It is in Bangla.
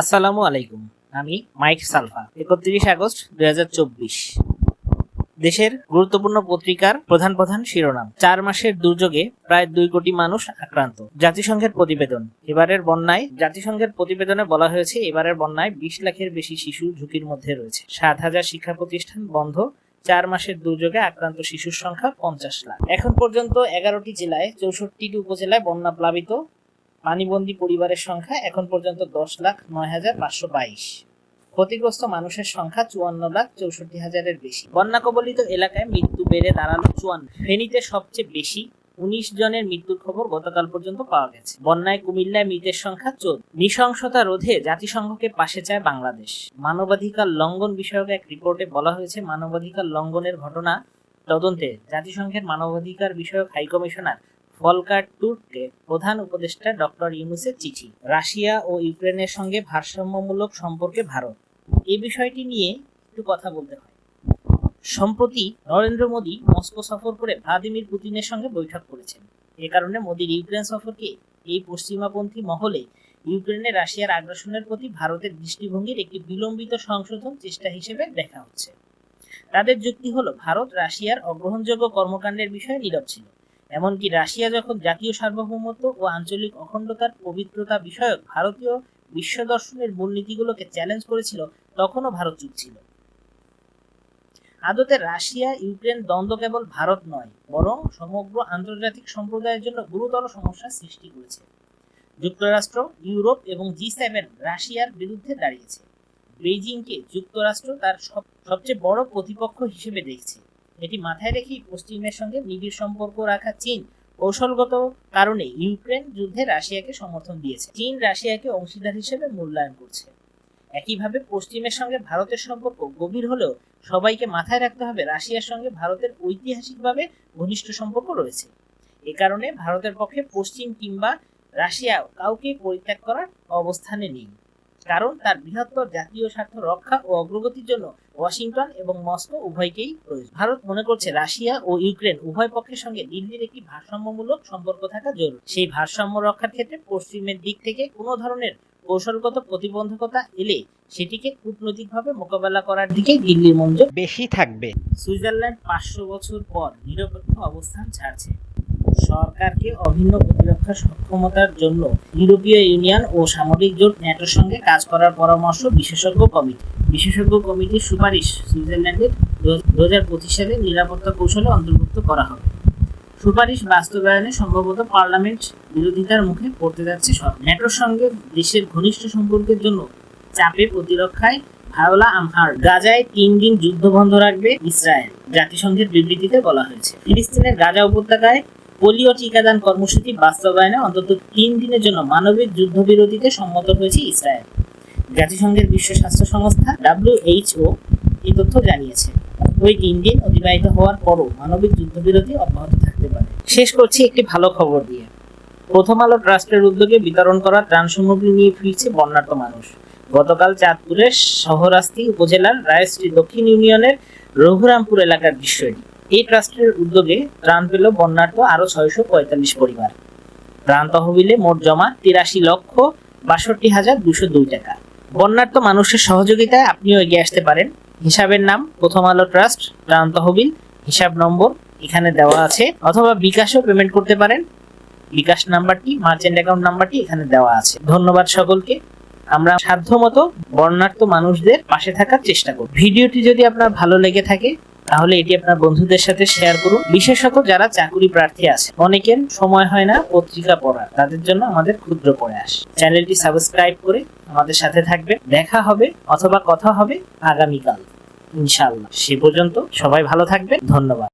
আসসালামু আলাইকুম। আমি মাইক সালফা। একত্রিশ আগস্ট দুই হাজার চব্বিশ। দেশের গুরুত্বপূর্ণ পত্রিকার প্রধান প্রধান শিরোনাম। চার মাসের দুর্যোগে প্রায় দুই কোটি মানুষ আক্রান্ত। জাতিসংঘের প্রতিবেদন। এবারের বন্যায় জাতিসংঘের প্রতিবেদনে বলা হয়েছে, এবারের বন্যায় বিশ লাখের বেশি শিশু ঝুঁকির মধ্যে রয়েছে। সাত হাজার শিক্ষা প্রতিষ্ঠান বন্ধ। চার মাসের দুর্যোগে আক্রান্ত শিশুর সংখ্যা পঞ্চাশ লাখ। এখন পর্যন্ত এগারোটি জেলায় চৌষট্টিটি উপজেলায় বন্যা প্লাবিত। পানিবন্দী পরিবারের সংখ্যা এখন পর্যন্ত দশ লাখ নয় হাজার পাঁচশো বাইশ। ক্ষতিগ্রস্ত মানুষের সংখ্যা চুয়ান্ন লাখ চৌষট্টি হাজারের বেশি। বন্যা কবলিত এলাকায় মৃত্যু বেড়ে দাঁড়াল চুয়ান্ন। ফেনীতে সবচেয়ে বেশি, উনিশ জনের মৃত্যুর খবর গতকাল পর্যন্ত পাওয়া গেছে। বন্যায় কুমিল্লায় মৃতের সংখ্যা চোদ্দ। নৃশংসতা রোধে জাতিসংঘকে পাশে চায় বাংলাদেশ। মানবাধিকার লঙ্ঘন বিষয়ক এক রিপোর্টে বলা হয়েছে, মানবাধিকার লঙ্ঘনের ঘটনা তদন্তে জাতিসংঘের মানবাধিকার বিষয়ক হাইকমিশনার ফলকার টুর্ককে প্রধান উপদেষ্টা ডক্টর ইউনুসের চিঠি। রাশিয়া ও ইউক্রেনের সঙ্গে ভারসাম্যমূলক সম্পর্কে ভারত। এই বিষয়টি নিয়ে একটু কথা বলতে হয়। সম্প্রতি নরেন্দ্র মোদী মস্কো সফর করে ভ্লাদিমির পুতিনের সঙ্গে বৈঠক করেছেন। এ কারণে মোদীর ইউক্রেন সফরকে এই পশ্চিমাপন্থী মহলে ইউক্রেনে রাশিয়ার আগ্রাসনের প্রতি ভারতের দৃষ্টিভঙ্গির একটি বিলম্বিত সংশোধন চেষ্টা হিসেবে দেখা হচ্ছে। তাদের যুক্তি হলো, ভারত রাশিয়ার অগ্রহণযোগ্য কর্মকাণ্ডের বিষয়ে নীরব ছিল। এমনকি রাশিয়া যখন জাতীয় সার্বভৌমত্ব ও আঞ্চলিক অখণ্ডতার পবিত্রতা বিষয়ক ভারতীয় বিশ্ব দর্শনের মূলনীতিগুলোকে চ্যালেঞ্জ করেছিল, তখনও ভারত চুপ ছিল। আদতে রাশিয়া, ইউক্রেন দ্বন্দ্ব কেবল ভারত নয়, বরং সমগ্র আন্তর্জাতিক সম্প্রদায়ের জন্য গুরুতর সমস্যার সৃষ্টি করেছে। যুক্তরাষ্ট্র, ইউরোপ এবং জি সেভেন রাশিয়ার বিরুদ্ধে দাঁড়িয়েছে। বেইজিংকে যুক্তরাষ্ট্র তার সব- সবচেয়ে বড় প্রতিপক্ষ হিসেবে দেখছে। এটি মাথায় রেখেই পশ্চিমের সঙ্গে নিবিড় সম্পর্ক রাখা চীন কৌশলগত কারণে ইউক্রেন যুদ্ধে রাশিয়াকে সমর্থন দিয়েছে। চীন রাশিয়াকে অংশীদার হিসেবে মূল্যায়ন করছে। একইভাবে পশ্চিমের সঙ্গে ভারতের সম্পর্ক গভীর হলেও সবাইকে মাথায় রাখতে হবে রাশিয়ার সঙ্গে ভারতের ঐতিহাসিকভাবে ঘনিষ্ঠ সম্পর্ক রয়েছে। এ কারণে ভারতের পক্ষে পশ্চিম কিংবা রাশিয়া কাউকে পরিত্যাগ করার অবস্থানে নেই। কারণ তার বৃহত্তর জাতীয় স্বার্থ রক্ষা ও অগ্রগতির জন্য ওয়াশিংটন এবং মস্কো উভয়কেই প্রয়োজন। ভারত মনে করছে রাশিয়া ও ইউক্রেন উভয় পক্ষের সঙ্গে দিল্লির একটি ভারসাম্যমূলক সম্পর্ক থাকা জরুরি। সেই ভারসাম্য রক্ষার ক্ষেত্রে পশ্চিমের দিক থেকে কোনো ধরনের কৌশলগত প্রতিবন্ধকতা এলে সেটিকে কূটনৈতিকভাবে মোকাবেলা করার দিকে দিল্লির মনোযোগ বেশি থাকবে। সুইজারল্যান্ড পাঁচশো বছর পর নিরপেক্ষ অবস্থান ছাড়ছে। সরকারকে অভিন্ন প্রতিরক্ষা সক্ষমতার জন্য ইউরোপীয় ইউনিয়ন ও সামরিক জোট ন্যাটোর সঙ্গে কাজ করার পরামর্শ বিশেষজ্ঞ কমিটি। বিশেষজ্ঞ কমিটির সুপারিশ সুইজারল্যান্ডের দু হাজার পঁচিশ সালে নিরাপত্তা কৌশলে অন্তর্ভুক্ত করা হবে। সুপারিশ বাস্তবায়নে সম্ভবত পার্লামেন্ট বিরোধিতার মুখে পড়তে যাচ্ছে সব ন্যাটোর সঙ্গে দেশের ঘনিষ্ঠ সম্পর্কের জন্য চাপে প্রতিরক্ষায় ভায়োলা আমহার গাজায় তিন দিন যুদ্ধ বন্ধ রাখবে ইসরায়েল, জাতিসংঘের বিবৃতিতে বলা হয়েছে। ফিলিস্তিনের গাজা উপত্যকায় পোলিও টিকাদান কর্মসূচি বাস্তবায়নে অন্তত তিন দিনের জন্য মানবিক যুদ্ধবিরতিতে সম্মত হয়েছে ইসরায়েল। জাতিসংঘের বিশ্ব স্বাস্থ্য সংস্থা ডাব্লিউএইচও এই তথ্য জানিয়েছে। ওই তিন দিন অতিবাহিত হওয়ার পরও মানবিক যুদ্ধবিরতি অব্যাহত থাকতে পারে। শেষ করছি একটি ভালো খবর দিয়ে। প্রথম আলো ট্রাস্টের উদ্যোগে বিতরণ করা ত্রাণ সামগ্রী নিয়ে ফিরছে বন্যার্ত মানুষ। গতকাল চাঁদপুরের শহরাস্তি উপজেলার রায়শ্রী দক্ষিণ ইউনিয়নের রঘুরামপুর এলাকার দৃশ্য এটি এই ট্রাস্টের উদ্যোগে ত্রাণ পেল বন্যার্ত আরও ছয়শো পঁয়তাল্লিশ পরিবার। ত্রাণ তহবিলে মোট জমা তিরাশি লক্ষ বাষট্টি হাজার দুশো দুই টাকা। বন্যার্ত মানুষের সহযোগিতায় আপনিও এগিয়ে আসতে পারেন। হিসাবের নাম প্রথম আলো ট্রাস্ট, ত্রাণ তহবিল, হিসাব নম্বর এখানে দেওয়া আছে, অথবা বিকাশও পেমেন্ট করতে পারেন। বিকাশ নাম্বারটি, মার্চেন্ট অ্যাকাউন্ট নাম্বারটি এখানে দেওয়া আছে। ধন্যবাদ সকলকে। আমরা সাধ্যমতো বর্ণাঢ্য মানুষদের পাশে থাকার চেষ্টা করব। ভিডিওটি যদি আপনার ভালো লেগে থাকে তাহলে এটি আপনার বন্ধুদের সাথে শেয়ার করুন। বিশেষত যারা চাকুরি প্রার্থী আছে। অনেকের সময় হয় না পত্রিকা পড়ার। তাদের জন্য আমাদের ক্ষুদ্র প্রয়াস। চ্যানেলটি সাবস্ক্রাইব করে আমাদের সাথে থাকবে দেখা হবে অথবা কথা হবে আগামীকাল। ইনশাল্লাহ সে পর্যন্ত সবাই ভালো থাকবেন। ধন্যবাদ।